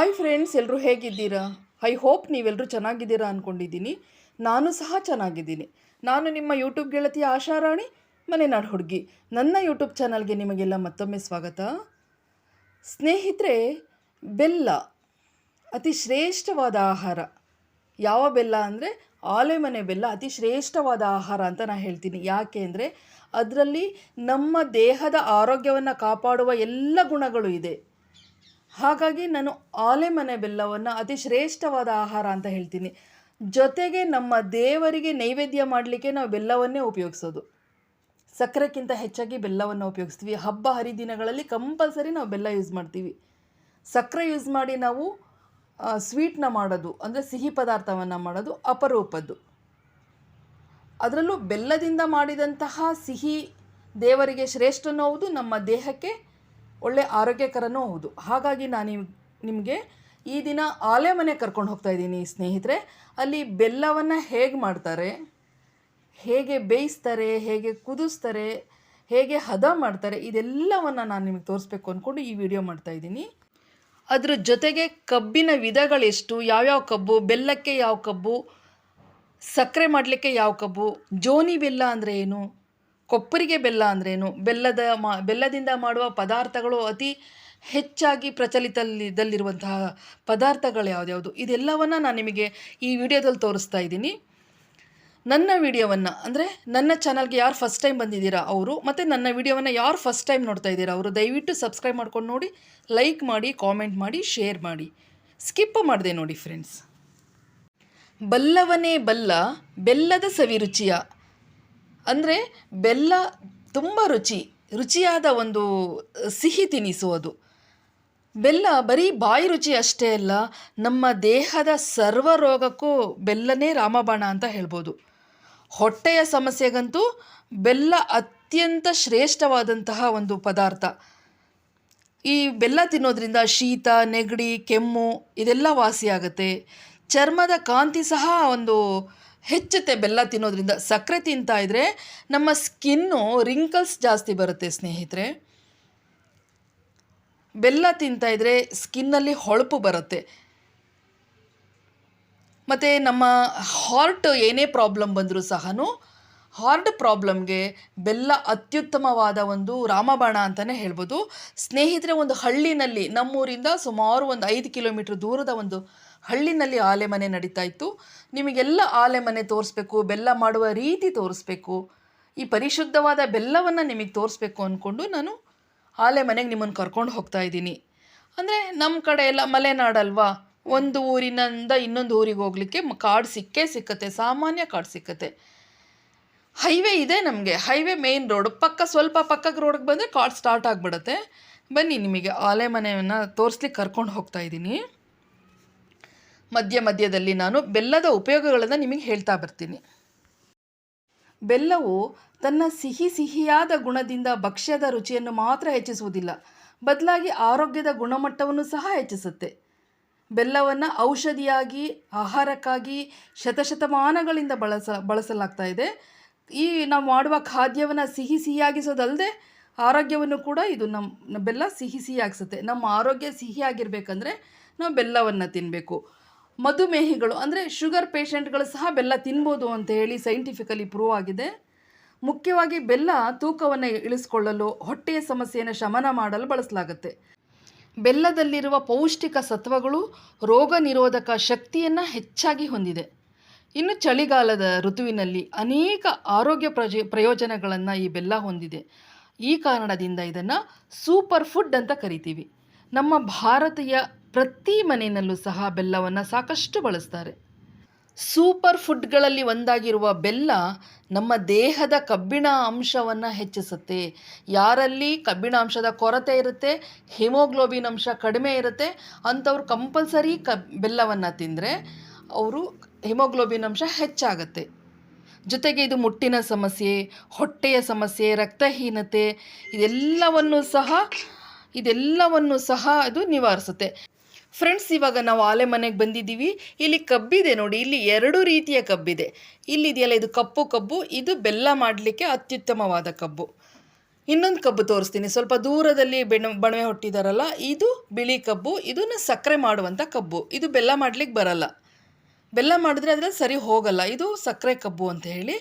Hi friends ಎಲ್ಲರೂ ಹೇಗಿದ್ದೀರಾ? I hope ನೀವೆಲ್ಲರೂ ಚೆನ್ನಾಗಿದ್ದೀರಾ ಅಂದ್ಕೊಂಡಿದ್ದೀನಿ ನಾನು ಸಹ ಚೆನ್ನಾಗಿದ್ದೀನಿ. ನಾನು ನಿಮ್ಮ ಯೂಟ್ಯೂಬ್ ಗೆಳತಿ ಆಶಾರಾಣಿ ಮನೆನಾಡು ಹುಡುಗಿ. ನನ್ನ ಯೂಟ್ಯೂಬ್ ಚಾನಲ್ಗೆ ನಿಮಗೆಲ್ಲ ಮತ್ತೊಮ್ಮೆ ಸ್ವಾಗತ. ಸ್ನೇಹಿತರೆ, ಬೆಲ್ಲ, ಅತಿ ಶ್ರೇಷ್ಠವಾದ ಆಹಾರ. ಯಾವ ಬೆಲ್ಲ ಅಂದರೆ, ಆಲೆಮನೆ ಬೆಲ್ಲ ಅತಿ ಶ್ರೇಷ್ಠವಾದ ಆಹಾರ ಅಂತ ನಾನು ಹೇಳ್ತೀನಿ. ಯಾಕೆ ಅಂದರೆ, ಅದರಲ್ಲಿ ನಮ್ಮ ದೇಹದ ಆರೋಗ್ಯವನ್ನು ಕಾಪಾಡುವ ಎಲ್ಲ ಗುಣಗಳು ಇದೆ. ಹಾಗಾಗಿ ನಾನು ಆಲೆಮನೆ ಬೆಲ್ಲವನ್ನು ಅತಿ ಶ್ರೇಷ್ಠವಾದ ಆಹಾರ ಅಂತ ಹೇಳ್ತೀನಿ. ಜೊತೆಗೆ ನಮ್ಮ ದೇವರಿಗೆ ನೈವೇದ್ಯ ಮಾಡಲಿಕ್ಕೆ ನಾವು ಬೆಲ್ಲವನ್ನೇ ಉಪಯೋಗಿಸೋದು. ಸಕ್ಕರೆಕ್ಕಿಂತ ಹೆಚ್ಚಾಗಿ ಬೆಲ್ಲವನ್ನು ಉಪಯೋಗಿಸ್ತೀವಿ. ಹಬ್ಬ ಹರಿದಿನಗಳಲ್ಲಿ ಕಂಪಲ್ಸರಿ ನಾವು ಬೆಲ್ಲ ಯೂಸ್ ಮಾಡ್ತೀವಿ. ಸಕ್ಕರೆ ಯೂಸ್ ಮಾಡಿ ನಾವು ಸ್ವೀಟ್ನ ಮಾಡೋದು, ಅಂದರೆ ಸಿಹಿ ಪದಾರ್ಥವನ್ನು ಮಾಡೋದು, ಅಪರೂಪದ್ದು. ಅದರಲ್ಲೂ ಬೆಲ್ಲದಿಂದ ಮಾಡಿದಂತಹ ಸಿಹಿ ದೇವರಿಗೆ ಶ್ರೇಷ್ಠನೂ ಹೌದು, ನಮ್ಮ ದೇಹಕ್ಕೆ ಒಳ್ಳೆ ಆರೋಗ್ಯಕರನೂ ಹೌದು. ಹಾಗಾಗಿ ನಾನು ನಿಮಗೆ ಈ ದಿನ ಆಲೆಮನೆ ಕರ್ಕೊಂಡು ಹೋಗ್ತಾ ಇದ್ದೀನಿ ಸ್ನೇಹಿತರೆ. ಅಲ್ಲಿ ಬೆಲ್ಲವನ್ನು ಹೇಗೆ ಮಾಡ್ತಾರೆ? ಹೇಗೆ ಬೇಯಿಸ್ತಾರೆ? ಹೇಗೆ ಕುದಿಸ್ತಾರೆ? ಹೇಗೆ ಹದ ಮಾಡ್ತಾರೆ? ಇದೆಲ್ಲವನ್ನು ನಾನು ನಿಮಗೆ ತೋರಿಸ್ಬೇಕು ಅಂದ್ಕೊಂಡು ಈ ವಿಡಿಯೋ ಮಾಡ್ತಾ ಇದ್ದೀನಿ. ಅದ್ರ ಜೊತೆಗೆ ಕಬ್ಬಿನ ವಿಧಗಳೆಷ್ಟು? ಯಾವ್ಯಾವ ಕಬ್ಬು? ಬೆಲ್ಲಕ್ಕೆ ಯಾವ ಕಬ್ಬು? ಸಕ್ಕರೆ ಮಾಡಲಿಕ್ಕೆ ಯಾವ ಕಬ್ಬು? ಜೋನಿ ಬೆಲ್ಲ ಅಂದರೆ ಏನು? ಕೊಪ್ಪರಿಗೆ ಬೆಲ್ಲ ಅಂದ್ರೇನು? ಬೆಲ್ಲದ ಮಾ, ಬೆಲ್ಲದಿಂದ ಮಾಡುವ ಪದಾರ್ಥಗಳು ಅತಿ ಹೆಚ್ಚಾಗಿ ಪ್ರಚಲಿತದಲ್ಲಿರುವಂತಹ ಪದಾರ್ಥಗಳು ಯಾವುದ್ಯಾವುದು? ಇದೆಲ್ಲವನ್ನು ನಾನು ನಿಮಗೆ ಈ ವಿಡಿಯೋದಲ್ಲಿ ತೋರಿಸ್ತಾ ಇದ್ದೀನಿ. ನನ್ನ ವಿಡಿಯೋವನ್ನು, ಅಂದರೆ ನನ್ನ ಚಾನಲ್ಗೆ ಯಾರು ಫಸ್ಟ್ ಟೈಮ್ ಬಂದಿದ್ದೀರಾ ಅವರು, ಮತ್ತು ನನ್ನ ವಿಡಿಯೋವನ್ನು ಯಾರು ಫಸ್ಟ್ ಟೈಮ್ ನೋಡ್ತಾ ಇದ್ದೀರಾ ಅವರು, ದಯವಿಟ್ಟು ಸಬ್ಸ್ಕ್ರೈಬ್ ಮಾಡ್ಕೊಂಡು ನೋಡಿ ಲೈಕ್ ಮಾಡಿ ಕಾಮೆಂಟ್ ಮಾಡಿ ಶೇರ್ ಮಾಡಿ. ಸ್ಕಿಪ್ ಮಾಡಿದೆ ನೋಡಿ ಫ್ರೆಂಡ್ಸ್ ಬಲ್ಲವನೇ ಬಲ್ಲ, ಬೆಲ್ಲದ ಸವಿ ರುಚಿಯ ಅಂದರೆ ಬೆಲ್ಲ ತುಂಬ ರುಚಿ, ರುಚಿಯಾದ ಒಂದು ಸಿಹಿ ತಿನಿಸು ಅದು ಬೆಲ್ಲ ಬರೀ ಬಾಯಿ ರುಚಿ ಅಷ್ಟೇ ಅಲ್ಲ, ನಮ್ಮ ದೇಹದ ಸರ್ವ ರೋಗಕ್ಕೂ ಬೆಲ್ಲನೇ ರಾಮಬಾಣ ಅಂತ ಹೇಳ್ಬೋದು. ಹೊಟ್ಟೆಯ ಸಮಸ್ಯೆಗಂತೂ ಬೆಲ್ಲ ಅತ್ಯಂತ ಶ್ರೇಷ್ಠವಾದಂತಹ ಒಂದು ಪದಾರ್ಥ. ಈ ಬೆಲ್ಲ ತಿನ್ನೋದ್ರಿಂದ ಶೀತ, ನೆಗಡಿ, ಕೆಮ್ಮು ಇದೆಲ್ಲ ವಾಸಿಯಾಗುತ್ತೆ. ಚರ್ಮದ ಕಾಂತಿ ಸಹ ಒಂದು ಹೆಚ್ಚುತ್ತೆ ಬೆಲ್ಲ ತಿನ್ನೋದ್ರಿಂದ. ಸಕ್ಕರೆ ತಿಂತಾ ಇದ್ದರೆ ನಮ್ಮ ಸ್ಕಿನ್ನು ರಿಂಕಲ್ಸ್ ಜಾಸ್ತಿ ಬರುತ್ತೆ ಸ್ನೇಹಿತರೆ. ಬೆಲ್ಲ ತಿಂತಾ ಇದ್ದರೆ ಸ್ಕಿನ್ನಲ್ಲಿ ಹೊಳಪು ಬರುತ್ತೆ. ಮತ್ತು ನಮ್ಮ ಹಾರ್ಟ್ ಏನೇ ಪ್ರಾಬ್ಲಮ್ ಬಂದರೂ ಸಹ ಹಾರ್ಟ್ ಪ್ರಾಬ್ಲಮ್ಗೆ ಬೆಲ್ಲ ಅತ್ಯುತ್ತಮವಾದ ಒಂದು ರಾಮಬಾಣ ಅಂತಲೇ ಹೇಳ್ಬೋದು. ಸ್ನೇಹಿತರೆ, ಒಂದು ಹಳ್ಳಿನಲ್ಲಿ ನಮ್ಮೂರಿಂದ ಸುಮಾರು ಒಂದು ಐದು ಕಿಲೋಮೀಟ್ರ್ ದೂರದ ಒಂದು ಹಳ್ಳಿನಲ್ಲಿ ಆಲೆಮನೆ ನಡೀತಾ ಇತ್ತು. ನಿಮಗೆಲ್ಲ ಆಲೆಮನೆ ತೋರಿಸ್ಬೇಕು, ಬೆಲ್ಲ ಮಾಡುವ ರೀತಿ ತೋರಿಸ್ಬೇಕು. ಈ ಪರಿಶುದ್ಧವಾದ ಬೆಲ್ಲವನ್ನು ನಿಮಗೆ ತೋರಿಸ್ಬೇಕು ಅಂದ್ಕೊಂಡು ನಾನು ಆಲೆಮನೆಗೆ ನಿಮ್ಮನ್ನು ಕರ್ಕೊಂಡು ಹೋಗ್ತಾ ಇದ್ದೀನಿ. ಅಂದರೆ ನಮ್ಮ ಕಡೆ ಎಲ್ಲ ಮಲೆನಾಡಲ್ವಾ, ಒಂದು ಊರಿನಿಂದ ಇನ್ನೊಂದು ಊರಿಗೆ ಹೋಗಲಿಕ್ಕೆ ಕಾಡು ಸಿಕ್ಕೇ ಸಿಕ್ಕತ್ತೆ, ಸಾಮಾನ್ಯ ಕಾಡು ಸಿಕ್ಕತ್ತೆ. ಹೈವೇ ಇದೆ ನಮಗೆ. Highway main road. ಪಕ್ಕ ಸ್ವಲ್ಪ ಪಕ್ಕಕ್ಕೆ ರೋಡ್ಗೆ ಬಂದರೆ ಕಾರ್ಡ್ ಸ್ಟಾರ್ಟ್ ಆಗಿಬಿಡುತ್ತೆ. ಬನ್ನಿ ನಿಮಗೆ ಆಲೆಮನೆಯನ್ನು ತೋರಿಸ್ಲಿಕ್ಕೆ ಕರ್ಕೊಂಡು ಹೋಗ್ತಾ ಇದ್ದೀನಿ. ಮಧ್ಯ ಮಧ್ಯದಲ್ಲಿ ನಾನು ಬೆಲ್ಲದ ಉಪಯೋಗಗಳನ್ನು ನಿಮಗೆ ಹೇಳ್ತಾ ಬರ್ತೀನಿ. ಬೆಲ್ಲವು ತನ್ನ ಸಿಹಿ ಸಿಹಿಯಾದ ಗುಣದಿಂದ ಭಕ್ಷ್ಯದ ರುಚಿಯನ್ನು ಮಾತ್ರ ಹೆಚ್ಚಿಸುವುದಿಲ್ಲ. ಬದಲಾಗಿ ಆರೋಗ್ಯದ ಗುಣಮಟ್ಟವನ್ನು ಸಹ ಹೆಚ್ಚಿಸುತ್ತೆ. ಬೆಲ್ಲವನ್ನು ಔಷಧಿಯಾಗಿ, ಆಹಾರಕ್ಕಾಗಿ ಶತಶತಮಾನಗಳಿಂದ ಬಳಸ, ಬಳಸಲಾಗ್ತಾ ಇದೆ. ಈ ನಾವು ಮಾಡುವ ಖಾದ್ಯವನ್ನು ಸಿಹಿ ಸಿಹಿಯಾಗಿಸೋದಲ್ಲದೆ ಆರೋಗ್ಯವನ್ನು ಕೂಡ ಇದು ನಮ್ಮ ಬೆಲ್ಲ ಸಿಹಿ ಸಿಹಿಯಾಗಿಸುತ್ತೆ. ನಮ್ಮ ಆರೋಗ್ಯ ಸಿಹಿಯಾಗಿರಬೇಕಂದ್ರೆ ನಾವು ಬೆಲ್ಲವನ್ನು ತಿನ್ನಬೇಕು ಮಧುಮೇಹಿಗಳು ಅಂದರೆ ಶುಗರ್ ಪೇಷಂಟ್ಗಳು ಸಹ ಬೆಲ್ಲ ತಿನ್ಬೋದು ಅಂತ ಹೇಳಿ ಸೈಂಟಿಫಿಕಲಿ ಪ್ರೂವ್ ಆಗಿದೆ. ಮುಖ್ಯವಾಗಿ ಬೆಲ್ಲ ತೂಕವನ್ನು ಇಳಿಸ್ಕೊಳ್ಳಲು, ಹೊಟ್ಟೆಯ ಸಮಸ್ಯೆಯನ್ನು ಶಮನ ಮಾಡಲು ಬಳಸಲಾಗುತ್ತೆ. ಬೆಲ್ಲದಲ್ಲಿರುವ ಪೌಷ್ಟಿಕ ಸತ್ವಗಳು ರೋಗ ನಿರೋಧಕ ಶಕ್ತಿಯನ್ನು ಹೆಚ್ಚಾಗಿ ಹೊಂದಿದೆ. ಇನ್ನು ಚಳಿಗಾಲದ ಋತುವಿನಲ್ಲಿ ಅನೇಕ ಆರೋಗ್ಯ ಪ್ರಯೋಜನಗಳನ್ನು ಈ ಬೆಲ್ಲ ಹೊಂದಿದೆ. ಈ ಕಾರಣದಿಂದ ಇದನ್ನು ಸೂಪರ್ ಫುಡ್ ಅಂತ ಕರಿತೀವಿ. ನಮ್ಮ ಭಾರತೀಯ ಪ್ರತಿ ಮನೆಯಲ್ಲೂ ಸಹ ಬೆಲ್ಲವನ್ನು ಸಾಕಷ್ಟು ಬಳಸ್ತಾರೆ. ಸೂಪರ್ ಫುಡ್ಗಳಲ್ಲಿ ಒಂದಾಗಿರುವ ಬೆಲ್ಲ ನಮ್ಮ ದೇಹದ ಕಬ್ಬಿಣ ಅಂಶವನ್ನು ಹೆಚ್ಚಿಸುತ್ತೆ. ಯಾರಲ್ಲಿ ಕಬ್ಬಿಣ ಅಂಶದ ಕೊರತೆ ಇರುತ್ತೆ, ಹಿಮೋಗ್ಲೋಬಿನ್ ಅಂಶ ಕಡಿಮೆ ಇರುತ್ತೆ, ಅಂಥವ್ರು ಕಂಪಲ್ಸರಿ ಕ ಬೆಲ್ಲವನ್ನು ತಿಂದರೆ ಅವರು ಹಿಮೋಗ್ಲೋಬಿನ್ ಅಂಶ ಹೆಚ್ಚಾಗತ್ತೆ. ಜೊತೆಗೆ ಇದು ಮುಟ್ಟಿನ ಸಮಸ್ಯೆ, ಹೊಟ್ಟೆಯ ಸಮಸ್ಯೆ, ರಕ್ತಹೀನತೆ, ಇದೆಲ್ಲವನ್ನು ಸಹ ಇದೆಲ್ಲವನ್ನು ಸಹ ಅದು ನಿವಾರಿಸುತ್ತೆ. ಫ್ರೆಂಡ್ಸ್, ಇವಾಗ ನಾವು ಆಲೆ ಮನೆಗೆ ಬಂದಿದ್ದೀವಿ. ಇಲ್ಲಿ ಕಬ್ಬಿದೆ ನೋಡಿ, ಇಲ್ಲಿ ಎರಡು ರೀತಿಯ ಕಬ್ಬಿದೆ. ಇಲ್ಲಿದೆಯಲ್ಲ ಇದು ಕಪ್ಪು ಕಬ್ಬು, ಇದು ಬೆಲ್ಲ ಮಾಡಲಿಕ್ಕೆ ಅತ್ಯುತ್ತಮವಾದ ಕಬ್ಬು. ಇನ್ನೊಂದು ಕಬ್ಬು ತೋರಿಸ್ತೀನಿ. ಸ್ವಲ್ಪ ದೂರದಲ್ಲಿ ಬೆಣ, ಬಣವೆ ಹೊಟ್ಟಿದಾರಲ್ಲ, ಇದು ಬಿಳಿ ಕಬ್ಬು, ಇದನ್ನು ಸಕ್ಕರೆ ಮಾಡುವಂಥ ಕಬ್ಬು. ಇದು ಬೆಲ್ಲ ಮಾಡಲಿಕ್ಕೆ ಬರಲ್ಲ. ಬೆಲ್ಲ ಮಾಡಿದ್ರೆ ಅದರಲ್ಲಿ ಸರಿ ಹೋಗಲ್ಲ. ಇದು ಸಕ್ಕರೆ ಕಬ್ಬು ಅಂತ ಹೇಳಿ.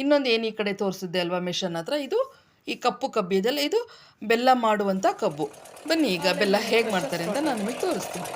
ಇನ್ನೊಂದು ಏನು ಈ ಕಡೆ ತೋರಿಸಿದ್ದೆ ಅಲ್ವಾ ಮಿಷನ್ ಹತ್ರ? ಇದು ಈ ಕಪ್ಪು ಕಬ್ಬು ಇದೆಲ್ಲ ಇದು ಬೆಲ್ಲ ಮಾಡುವಂಥ ಕಬ್ಬು. ಬನ್ನಿ ಈಗ ಬೆಲ್ಲ ಹೇಗೆ ಮಾಡ್ತಾರೆ ಅಂತ ನಾನು ನಿಮಗೆ ತೋರಿಸ್ತೀನಿ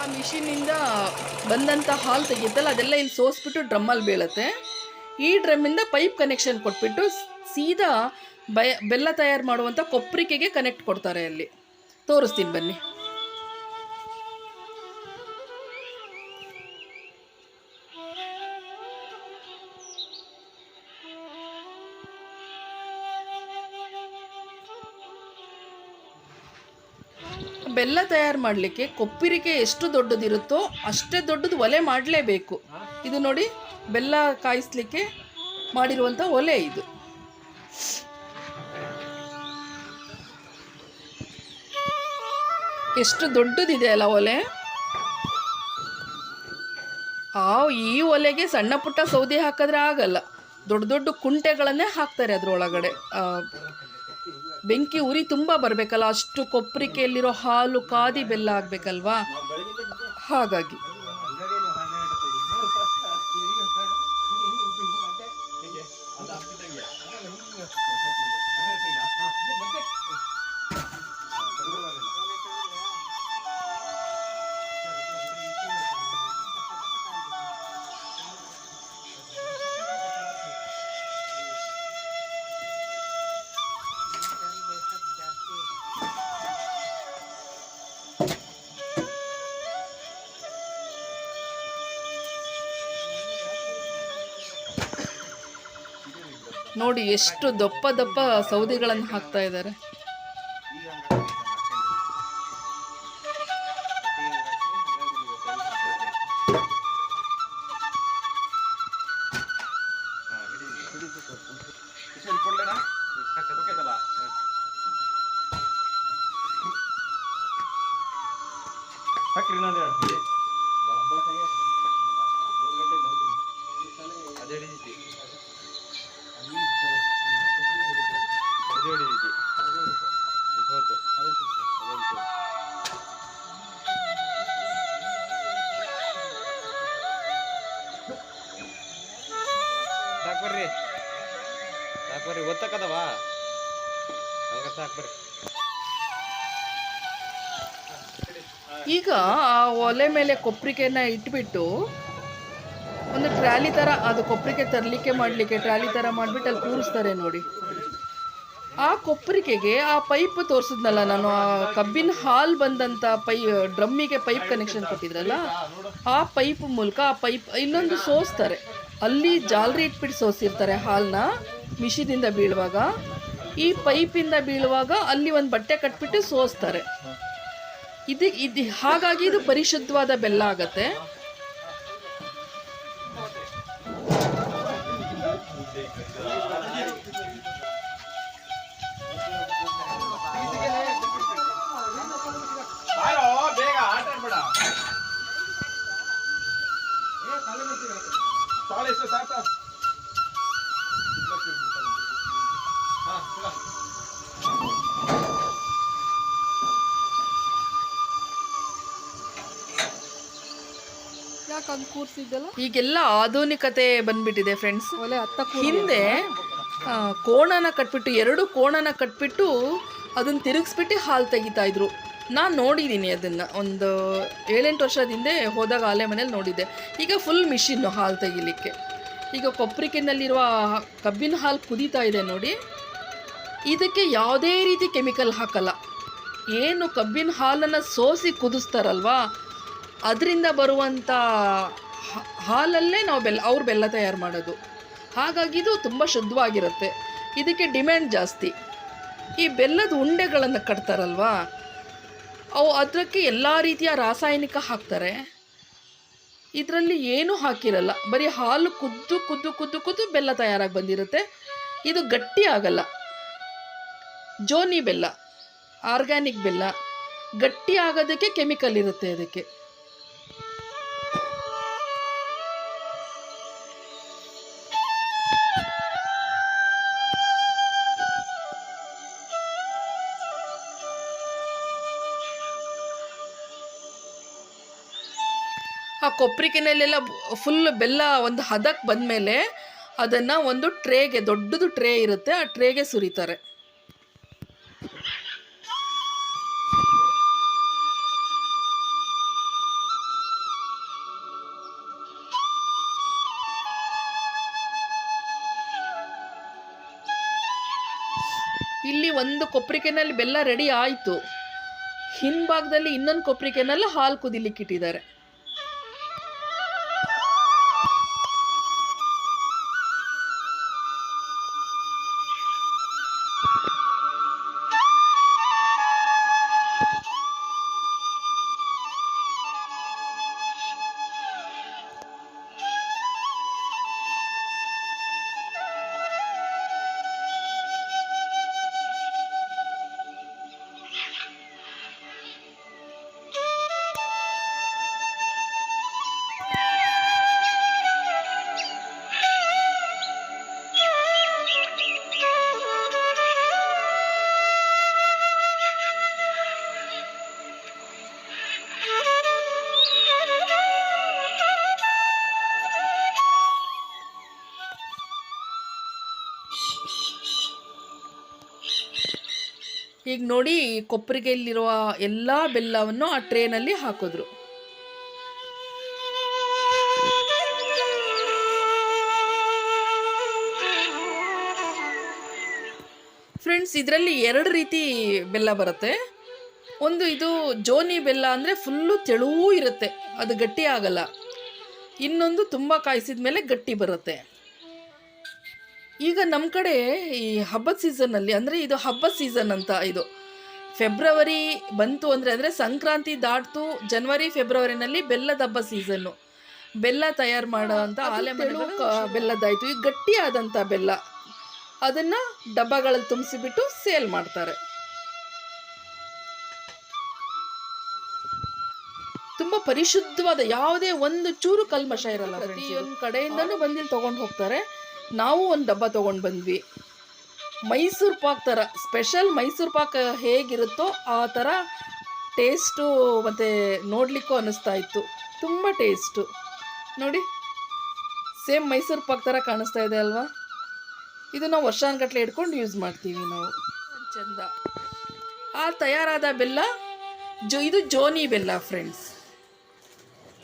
ಆ ಮಿಷಿನಿಂದ ಬಂದಂಥ ಹಾಲು ತೆಗಿದ್ದಲ್ಲ ಅದೆಲ್ಲ ಇಲ್ಲಿ ಸೋಸ್ಬಿಟ್ಟು ಡ್ರಮ್ಮಲ್ಲಿ ಬೀಳುತ್ತೆ. ಈ ಡ್ರಮ್ಮಿಂದ ಪೈಪ್ ಕನೆಕ್ಷನ್ ಕೊಟ್ಬಿಟ್ಟು ಸೀದಾ ಬೆಲ್ಲ ತಯಾರು ಮಾಡುವಂಥ ಕೊಪ್ಪರಿಕೆಗೆ ಕನೆಕ್ಟ್ ಕೊಡ್ತಾರೆ ಅಲ್ಲಿ. ತೋರಿಸ್ತೀನಿ ಬನ್ನಿ. ಬೆಲ್ಲ ತಯಾರು ಮಾಡಲಿಕ್ಕೆ ಕೊಪ್ಪಿರಿಕೆ ಎಷ್ಟು ದೊಡ್ಡದಿರುತ್ತೋ ಅಷ್ಟೇ ದೊಡ್ಡದು ಒಲೆ ಮಾಡಲೇಬೇಕು. ಇದು ನೋಡಿ, ಬೆಲ್ಲ ಕಾಯಿಸ್ಲಿಕ್ಕೆ ಮಾಡಿರುವಂಥ ಒಲೆ ಇದು. ಎಷ್ಟು ದೊಡ್ಡದಿದೆ ಅಲ್ಲ ಒಲೆ? ಆ ಈ ಒಲೆಗೆ ಸಣ್ಣ ಪುಟ್ಟ ಸೌದೆ ಹಾಕಿದ್ರೆ ಆಗಲ್ಲ. ದೊಡ್ಡ ದೊಡ್ಡ ಕುಂಟೆಗಳನ್ನೇ ಹಾಕ್ತಾರೆ ಅದರೊಳಗಡೆ. ಬೆಂಕಿ ಉರಿ ತುಂಬ ಬರಬೇಕಲ್ಲ ಅಷ್ಟು ಕೊಪ್ಪರಿಕೆಯಲ್ಲಿರೋ ಹಾಲು ಕಾದಿ ಬೆಲ್ಲ ಆಗಬೇಕಲ್ವಾ? ಹಾಗಾಗಿ. ನೋಡಿ ಎಷ್ಟು ದಪ್ಪ ದಪ್ಪ ಸೌದೆಗಳನ್ನು ಹಾಕ್ತಾ ಇದ್ದಾರೆ. ಅದೇ ಹಿಡಿದೈತಿ ಒಲೆ ಮೇಲೆ ಕೊಪ್ಪರಿಕೆನ ಇಟ್ಬಿಟ್ಟು ಒಂದು ಟ್ರಾಲಿ ಥರ ಅದು ಕೊಪ್ಪರಿಕೆ ತರಲಿಕ್ಕೆ ಮಾಡಲಿಕ್ಕೆ ಟ್ರಾಲಿ ಥರ ಮಾಡಿಬಿಟ್ಟು ಅಲ್ಲಿ ಕೂರಿಸ್ತಾರೆ ನೋಡಿ. ಆ ಕೊಪ್ಪರಿಕೆಗೆ ಆ ಪೈಪ್ ತೋರಿಸಿದ್ನಲ್ಲ ನಾನು, ಆ ಕಬ್ಬಿನ ಹಾಲು ಬಂದಂಥ ಪೈ, ಡ್ರಮ್ಮಿಗೆ ಪೈಪ್ ಕನೆಕ್ಷನ್ ಕೊಟ್ಟಿದ್ರಲ್ಲ, ಆ ಪೈಪ್ ಮೂಲಕ ಆ ಪೈಪ್ ಇನ್ನೊಂದು ಸೋಸ್ತಾರೆ. ಅಲ್ಲಿ ಜಾಲರಿ ಇಟ್ಬಿಟ್ಟು ಸೋಸಿರ್ತಾರೆ ಹಾಲನ್ನ ಮಿಷಿನಿಂದ ಬೀಳುವಾಗ. ಈ ಪೈಪಿಂದ ಬೀಳುವಾಗ ಅಲ್ಲಿ ಒಂದು ಬಟ್ಟೆ ಕಟ್ಬಿಟ್ಟು ಸೋಸ್ತಾರೆ. ಇದು ಇದು ಹಾಗಾಗಿ ಇದು ಪರಿಶುದ್ಧವಾದ ಬೆಲ್ಲ ಆಗತ್ತೆ. ಬೇಗ ಈಗೆಲ್ಲ ಆಧುನಿಕತೆ ಬಂದ್ಬಿಟ್ಟಿದೆ ಫ್ರೆಂಡ್ಸ್ ಹಿಂದೆ ಕೋಣನ ಕಟ್ಬಿಟ್ಟು ಎರಡು ಕೋಣನ ಕಟ್ಬಿಟ್ಟು ಅದನ್ನು ತಿರುಗಿಸ್ಬಿಟ್ಟು ಹಾಲು ತೆಗಿತಾ ಇದ್ರು. ನಾನು ನೋಡಿದ್ದೀನಿ ಅದನ್ನು. ಒಂದು ಏಳೆಂಟು ವರ್ಷದ ಹಿಂದೆ ಹೋದಾಗ ಆಲೆ ಮನೇಲಿ ನೋಡಿದ್ದೆ. ಈಗ ಫುಲ್ ಮಿಷಿನ್ನು ಹಾಲು ತೆಗಿಲಿಕ್ಕೆ. ಈಗ ಕೊಪ್ಪರಿಕೆನಲ್ಲಿರುವ ಕಬ್ಬಿನ ಹಾಲು ಕುದೀತಾ ಇದೆ ನೋಡಿ. ಇದಕ್ಕೆ ಯಾವುದೇ ರೀತಿ ಕೆಮಿಕಲ್ ಹಾಕಲ್ಲ. ಏನು ಕಬ್ಬಿನ ಹಾಲನ್ನು ಸೋಸಿ ಕುದಿಸ್ತಾರಲ್ವಾ? ಅದರಿಂದ ಬರುವಂಥ ಹಾಲಲ್ಲೇ ನಾವು ಬೆಲ್ಲ ಅವ್ರು ಬೆಲ್ಲ ತಯಾರು ಮಾಡೋದು. ಹಾಗಾಗಿ ಇದು ತುಂಬ ಶುದ್ಧವಾಗಿರುತ್ತೆ. ಇದಕ್ಕೆ ಡಿಮ್ಯಾಂಡ್ ಜಾಸ್ತಿ. ಈ ಬೆಲ್ಲದ ಉಂಡೆಗಳನ್ನು ಕಟ್ತಾರಲ್ವಾ, ಅವು ಅದಕ್ಕೆ ಎಲ್ಲ ರೀತಿಯ ರಾಸಾಯನಿಕ ಹಾಕ್ತಾರೆ. ಇದರಲ್ಲಿ ಏನೂ ಹಾಕಿರಲ್ಲ. ಬರೀ ಹಾಲು ಕುದ್ದು ಕುದ್ದು ಕುದ್ದು ಕುದ್ದು ಬೆಲ್ಲ ತಯಾರಾಗಿ ಬಂದಿರುತ್ತೆ. ಇದು ಗಟ್ಟಿ ಆಗಲ್ಲ. ಜೋನಿ ಬೆಲ್ಲ, ಆರ್ಗ್ಯಾನಿಕ್ ಬೆಲ್ಲ ಗಟ್ಟಿ ಆಗೋದಕ್ಕೆ ಕೆಮಿಕಲ್ ಇರುತ್ತೆ ಅದಕ್ಕೆ. ಆ ಕೊಪ್ರಿಕೆನಲ್ಲೆಲ್ಲ ಫುಲ್ ಬೆಲ್ಲ ಒಂದು ಹದಕ್ಕೆ ಬಂದಮೇಲೆ ಅದನ್ನು ಒಂದು ಟ್ರೇಗೆ, ದೊಡ್ಡದು ಟ್ರೇ ಇರುತ್ತೆ, ಆ ಟ್ರೇಗೆ ಸುರಿತಾರೆ. ಇಲ್ಲಿ ಒಂದು ಕೊಪ್ರಿಕೆನಲ್ಲಿ ಬೆಲ್ಲ ರೆಡಿ ಆಯಿತು. ಹಿಂಭಾಗದಲ್ಲಿ ಇನ್ನೊಂದು ಕೊಪ್ರಿಕೆನಲ್ಲಿ ಹಾಲು ಕುದಿಲಿಕ್ಕೆ ಈಗ ನೋಡಿ ಕೊಪ್ಪರಿಗೆಯಲ್ಲಿರುವ ಎಲ್ಲ ಬೆಲ್ಲವನ್ನು ಆ ಟ್ರೇನಲ್ಲಿ ಹಾಕಿದ್ರು. ಫ್ರೆಂಡ್ಸ್, ಇದರಲ್ಲಿ ಎರಡು ರೀತಿ ಬೆಲ್ಲ ಬರುತ್ತೆ. ಒಂದು ಇದು ಜೋನಿ ಬೆಲ್ಲ ಅಂದರೆ ಫುಲ್ಲು ತೆಳುವೂ ಇರುತ್ತೆ, ಅದು ಗಟ್ಟಿ ಆಗಲ್ಲ. ಇನ್ನೊಂದು ತುಂಬ ಕಾಯಿಸಿದ ಮೇಲೆ ಗಟ್ಟಿ ಬರುತ್ತೆ. ಈಗ ನಮ್ಮ ಕಡೆ ಈ ಹಬ್ಬದ ಸೀಸನ್ನಲ್ಲಿ ಅಂದರೆ ಇದು ಹಬ್ಬದ ಸೀಸನ್ ಅಂತ ಇದು. ಫೆಬ್ರವರಿ ಬಂತು ಅಂದರೆ ಅಂದರೆ ಸಂಕ್ರಾಂತಿ ದಾಟ್ತು ಜನವರಿ ಫೆಬ್ರವರಿನಲ್ಲಿ ಬೆಲ್ಲದ ಹಬ್ಬ ಸೀಸನ್ನು ಬೆಲ್ಲ ತಯಾರು ಮಾಡೋ ಅಂತ ಆಲೆ ಬೆಲ್ಲದಾಯಿತು. ಈಗ ಗಟ್ಟಿಯಾದಂಥ ಬೆಲ್ಲ. ಅದನ್ನು ಡಬ್ಬಗಳಲ್ಲಿ ತುಂಬಿಸಿಬಿಟ್ಟು ಸೇಲ್ ಮಾಡ್ತಾರೆ. ತುಂಬ ಪರಿಶುದ್ಧವಾದ ಯಾವುದೇ ಒಂದು ಚೂರು ಕಲ್ಮಶ ಇರಲ್ಲ ಪ್ರತಿಯೊಂದು ಕಡೆಯಿಂದನೂ ಬಂದಿಲ್ಲಿ ತೊಗೊಂಡು ಹೋಗ್ತಾರೆ. ನಾವು ಒಂದು ಡಬ್ಬ ತೊಗೊಂಡು ಬಂದ್ವಿ. ಮೈಸೂರು ಪಾಕ್ ಥರ ಸ್ಪೆಷಲ್ ಮೈಸೂರು ಪಾಕ್ ಹೇಗಿರುತ್ತೋ ಆ ಥರ ಟೇಸ್ಟು ಮತ್ತು ನೋಡಲಿಕ್ಕೂ ಅನ್ನಿಸ್ತಾ ಇತ್ತು. ತುಂಬ ಟೇಸ್ಟು ನೋಡಿ ಸೇಮ್ ಮೈಸೂರು ಪಾಕ್ ಥರ ಕಾಣಿಸ್ತಾ ಇದೆ ಅಲ್ವಾ? ಇದು ನಾವು ವರ್ಷಾನುಗಟ್ಲೆ ಇಟ್ಕೊಂಡು ಯೂಸ್ ಮಾಡ್ತೀವಿ ನಾವು. ಚಂದ. ಆ ತಯಾರಾದ ಬೆಲ್ಲ, ಜೋ, ಇದು ಜೋನಿ ಬೆಲ್ಲ ಫ್ರೆಂಡ್ಸ್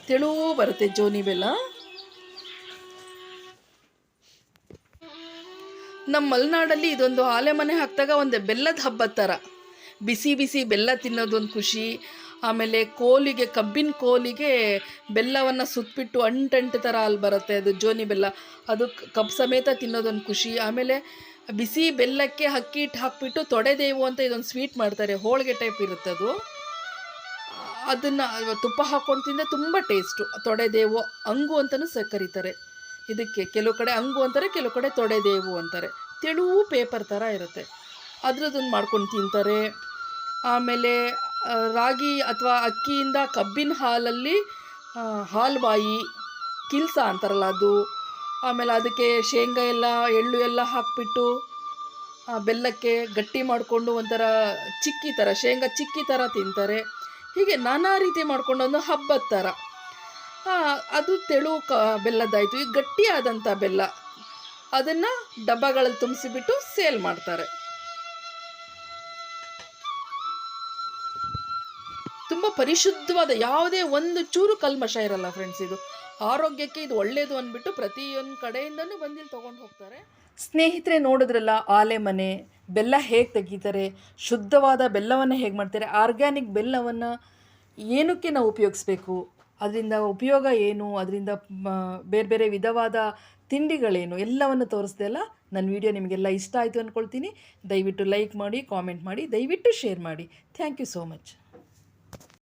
ತೆಳುವು ಬರುತ್ತೆ ಜೋನಿ ಬೆಲ್ಲ. ನಮ್ಮ ಮಲೆನಾಡಲ್ಲಿ ಇದೊಂದು ಆಲೆ ಮನೆ ಹಾಕಿದಾಗ ಒಂದು ಬೆಲ್ಲದ ಹಬ್ಬದ ಥರ ಬಿಸಿ ಬಿಸಿ ಬೆಲ್ಲ ತಿನ್ನೋದೊಂದು ಖುಷಿ. ಆಮೇಲೆ ಕೋಲಿಗೆ, ಕಬ್ಬಿನ ಕೋಲಿಗೆ ಬೆಲ್ಲವನ್ನು ಸುತ್ತಬಿಟ್ಟು ಅಂಟಂಟು ಥರ ಅಲ್ಲಿ ಬರುತ್ತೆ, ಅದು ಜೋನಿ ಬೆಲ್ಲ. ಅದು ಕಬ್ಬು ಸಮೇತ ತಿನ್ನೋದೊಂದು ಖುಷಿ. ಆಮೇಲೆ ಬಿಸಿ ಬೆಲ್ಲಕ್ಕೆ ಅಕ್ಕಿ ಹಿಟ್ಟು ಹಾಕ್ಬಿಟ್ಟು ತೊಡೆದೇವು ಅಂತ ಇದೊಂದು ಸ್ವೀಟ್ ಮಾಡ್ತಾರೆ. ಹೋಳಿಗೆ ಟೈಪ್ ಇರುತ್ತೆ ಅದು. ಅದನ್ನು ತುಪ್ಪ ಹಾಕ್ಕೊಂಡು ತಿಂದರೆ ತುಂಬ ಟೇಸ್ಟು. ತೊಡೆದೇವು ಅಂಗು ಅಂತಲೂ ಸ ಕರೀತಾರೆ. ಇದಕ್ಕೆ ಕೆಲವು ಕಡೆ ಅಂಗು ಅಂತಾರೆ, ಕೆಲವು ಕಡೆ ತೊಡೆದೇವು ಅಂತಾರೆ. ತೆಳುವು ಪೇಪರ್ ಥರ ಇರುತ್ತೆ. ಅದ್ರದ್ದೊಂದು ಮಾಡ್ಕೊಂಡು ತಿಂತಾರೆ. ಆಮೇಲೆ ರಾಗಿ ಅಥವಾ ಅಕ್ಕಿಯಿಂದ ಕಬ್ಬಿನ ಹಾಲಲ್ಲಿ ಹಾಲ್ಬಾಯಿ ಹಾಲು ಬಾಯಿ ಕಿಲ್ಸ ಅಂತಾರಲ್ಲ ಅದು. ಆಮೇಲೆ ಅದಕ್ಕೆ ಶೇಂಗಾ ಎಲ್ಲ, ಎಳ್ಳು ಎಲ್ಲ ಹಾಕಿಬಿಟ್ಟು ಬೆಲ್ಲಕ್ಕೆ ಗಟ್ಟಿ ಮಾಡಿಕೊಂಡು ಒಂಥರ ಚಿಕ್ಕಿ ಥರ ಶೇಂಗಾ ಚಿಕ್ಕಿ ಥರ ತಿಂತಾರೆ. ಹೀಗೆ ನಾನಾ ರೀತಿ ಮಾಡ್ಕೊಂಡು ಒಂದು ಹಬ್ಬದ ಥರ ಅದು ತೆಳು ಕ, ಬೆಲ್ಲದ್ದಾಯಿತು. ಈಗ ಗಟ್ಟಿಯಾದಂಥ ಬೆಲ್ಲ. ಅದನ್ನು ಡಬ್ಬಗಳಲ್ಲಿ ತುಂಬಿಸಿಬಿಟ್ಟು ಸೇಲ್ ಮಾಡ್ತಾರೆ. ತುಂಬ ಪರಿಶುದ್ಧವಾದ ಯಾವುದೇ ಒಂದು ಚೂರು ಕಲ್ಮಶ ಇರಲ್ಲ ಫ್ರೆಂಡ್ಸ್ ಇದು. ಆರೋಗ್ಯಕ್ಕೆ ಇದು ಒಳ್ಳೆಯದು ಅಂದ್ಬಿಟ್ಟು ಪ್ರತಿಯೊಂದು ಕಡೆಯಿಂದನೂ ಇಲ್ಲಿ ತೊಗೊಂಡು ಹೋಗ್ತಾರೆ. ಸ್ನೇಹಿತರೆ ನೋಡಿದ್ರಲ್ಲ, ಆಲೆ ಮನೆ, ಬೆಲ್ಲ ಹೇಗೆ ತೆಗಿತಾರೆ, ಶುದ್ಧವಾದ ಬೆಲ್ಲವನ್ನು ಹೇಗೆ ಮಾಡ್ತಾರೆ, ಆರ್ಗ್ಯಾನಿಕ್ ಬೆಲ್ಲವನ್ನು ಏನಕ್ಕೆ ನಾವು ಉಪಯೋಗಿಸ್ಬೇಕು? ಅದರಿಂದ ಉಪಯೋಗ ಏನು? ಅದರಿಂದ ಬೇರೆ ಬೇರೆ ವಿಧವಾದ ತಿಂಡಿಗಳೇನು? ಎಲ್ಲವನ್ನು ತೋರಿಸ್ದೆ ಅಲ್ಲ? ನನ್ನ ವಿಡಿಯೋ ನಿಮಗೆಲ್ಲ ಇಷ್ಟ ಆಯಿತು ಅಂದ್ಕೊಳ್ತೀನಿ. ದಯವಿಟ್ಟು ಲೈಕ್ ಮಾಡಿ, ಕಾಮೆಂಟ್ ಮಾಡಿ, ದಯವಿಟ್ಟು ಶೇರ್ ಮಾಡಿ. Thank you so much.